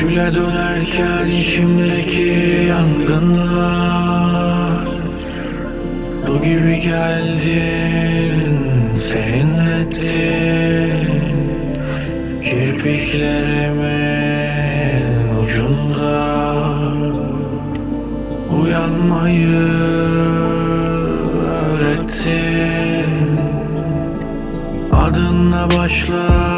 Küle dönerken içimdeki yangınlar Su gibi geldin, serinlettin Kirpiklerimin ucunda Uyanmayı öğrettin. Adınla başlar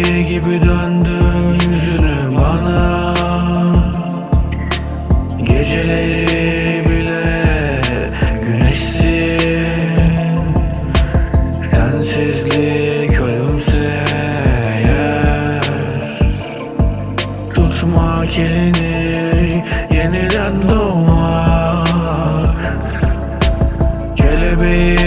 Gibi döndüm yüzünü bana. Geceleri bile güneşsin Sensizlik ölümseyer. Tutmak elini yeniden doğmak Kelebeğin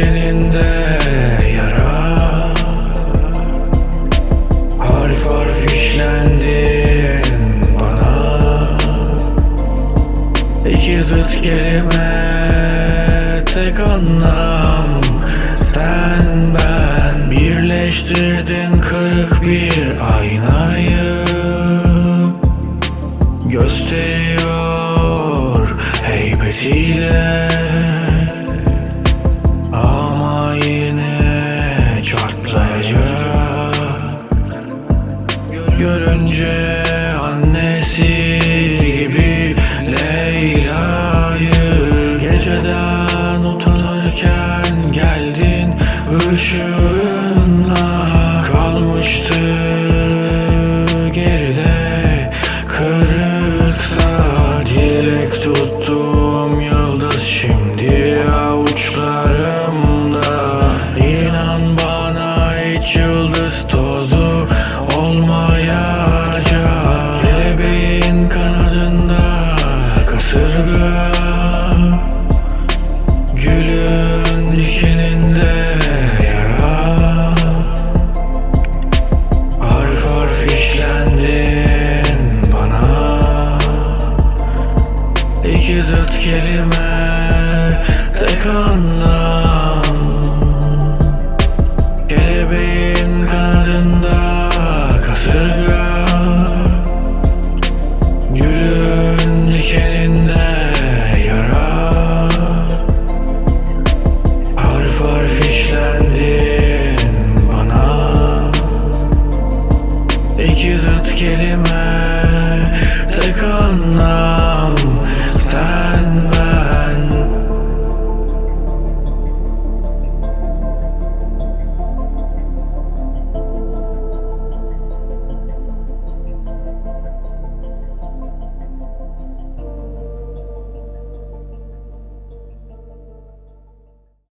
Gülün dikeninde yara. Harf harf işlendin bana. İki zıt kelime tek anlam. Sen ben birleştirdin kırık bir aynayı. Gösteriyor heybetiyle ışığınla Kalmıştı. Geride kırıksa Direkt tuttuğum yıldız şimdi avuçlarımda. İnan bana hiç yıldız tozu olmayacak. Kelebeğin kanadında kasırga Gitme tek anlam Kelebeğin kanadında kasırga. Gülün dikeninde yara. Harf harf işlendin bana. İki zıt kelime tek anlam